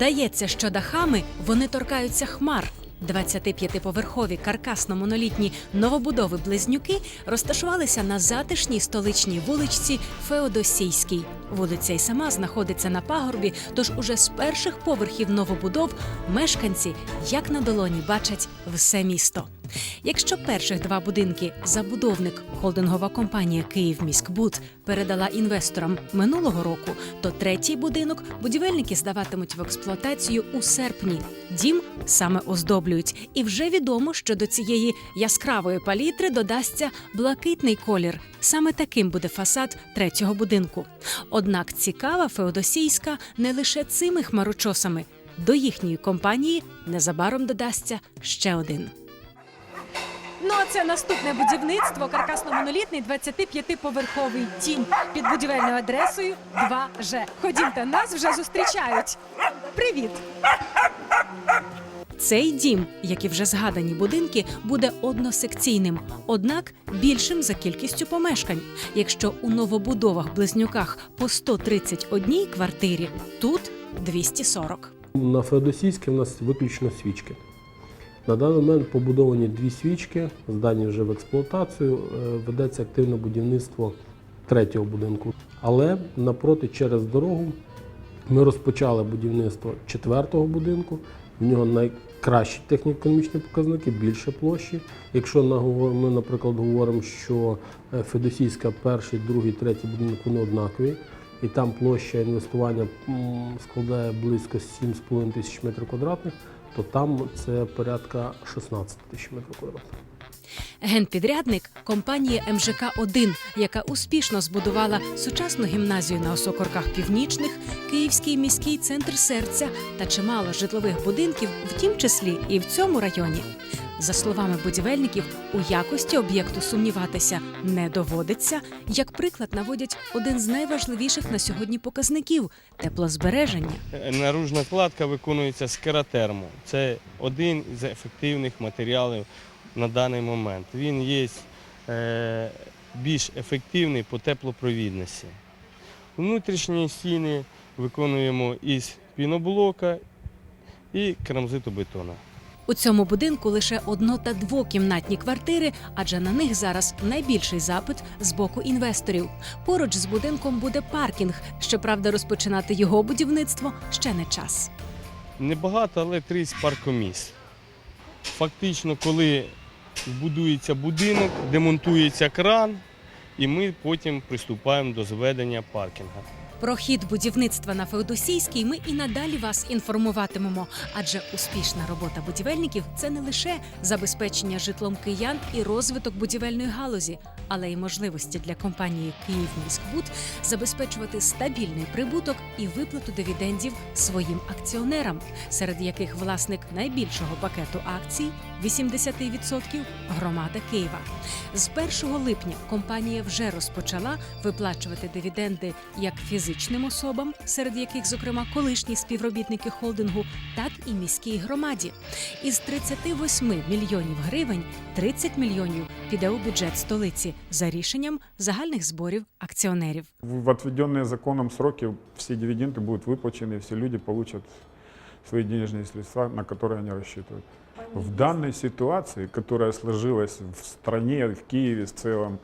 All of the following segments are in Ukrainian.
Здається, що дахами вони торкаються хмар. 25-поверхові каркасно-монолітні новобудови близнюки розташувалися на затишній столичній вуличці Феодосійській. Вулиця й сама знаходиться на пагорбі, тож уже з перших поверхів новобудов мешканці як на долоні бачать все місто. Якщо перших два будинки забудовник холдингова компанія Київміськбуд передала інвесторам минулого року, то третій будинок будівельники здаватимуть в експлуатацію у серпні. Дім саме оздоблюють, і вже відомо, що до цієї яскравої палітри додасться блакитний колір. Саме таким буде фасад третього будинку. Однак цікава Феодосійська не лише цими хмарочосами. До їхньої компанії незабаром додасться ще один. Ну, а це наступне будівництво каркасно-монолітний 25-поверховий тінь під будівельною адресою 2Ж. Ходімте, нас вже зустрічають. Привіт! Цей дім, як і вже згадані будинки, буде односекційним, однак більшим за кількістю помешкань. Якщо у новобудовах близнюках по 131 квартирі, тут 240. На Феодосійській у нас виключно свічки. На даний момент побудовані дві свічки, здані вже в експлуатацію. Е, Ведеться активне будівництво третього будинку. Але напроти через дорогу ми розпочали будівництво четвертого будинку. В нього найкращі техніко-економічні показники, більше площі. Якщо ми, наприклад, говоримо, що е, Федосійська перший, другий, третій будинок вони однакові, і там площа інвестування складає близько 7,5 тисяч метрів квадратних, то там це порядка 16 тисяч метрів квадратних. Генпідрядник компанія МЖК 1 яка успішно збудувала сучасну гімназію на осокорках північних, Київський міський центр серця та чимало житлових будинків, в тім числі і в цьому районі. За словами будівельників, у якості об'єкту сумніватися не доводиться. Як приклад наводять один з найважливіших на сьогодні показників теплозбереження. Наружна кладка виконується з кератерму. Це один з ефективних матеріалів на даний момент. Він є е, більш ефективний по теплопровідності. Внутрішні стіни виконуємо із піноблока і керамзитобетона. У цьому будинку лише одно та двокімнатні квартири, адже на них зараз найбільший запит з боку інвесторів. Поруч з будинком буде паркінг. Щоправда, розпочинати його будівництво ще не час. Небагато, але 30 паркомісць. Фактично, коли будується будинок, демонтується кран, і ми потім приступаємо до зведення паркінга. Про хід будівництва на Феодосійській ми і надалі вас інформуватимемо, адже успішна робота будівельників це не лише забезпечення житлом киян і розвиток будівельної галузі, але й можливості для компанії «Київміськбуд» забезпечувати стабільний прибуток і виплату дивідендів своїм акціонерам, серед яких власник найбільшого пакету акцій 80% громада Києва. З 1 липня компанія вже розпочала виплачувати дивіденди як фізичним особам, серед яких, зокрема, колишні співробітники холдингу, так і міській громаді. Із 38 мільйонів гривень 30 мільйонів піде у бюджет столиці за рішенням загальних зборів акціонерів. В отведенные законом сроки все дивиденды будут выплачены, и все люди получат свои денежные средства, на которые они рассчитывают. В данной ситуации, которая сложилась в стране, в Киеве в целом,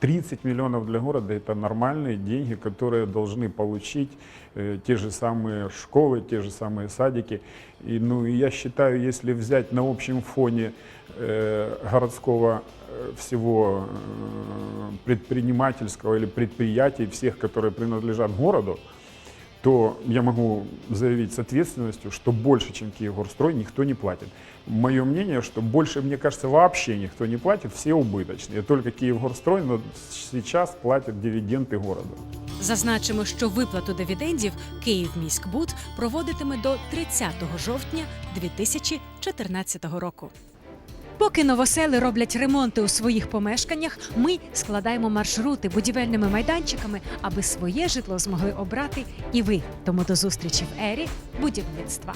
30 миллионов для города – это нормальные деньги, которые должны получить э, те же самые школы, те же самые садики. И, ну, и я считаю, если взять на общем фоне э, городского э, всего э, предпринимательского или предприятий, всех, которые принадлежат городу, то я могу заявить с ответственностью, что больше, чем Киевгорстрой, никто не платит. Мое мнение, что больше, мне кажется, вообще никто не платит, все убыточные. Только Киевгорстрой но сейчас платит дивиденды городу. Зазначимо, що виплату дивідендів Київміськбуд проводитиме до 30 жовтня 2014 року. Поки новосели роблять ремонти у своїх помешканнях, ми складаємо маршрути будівельними майданчиками, аби своє житло змогли обрати і ви. Тому до зустрічі в ері будівництва.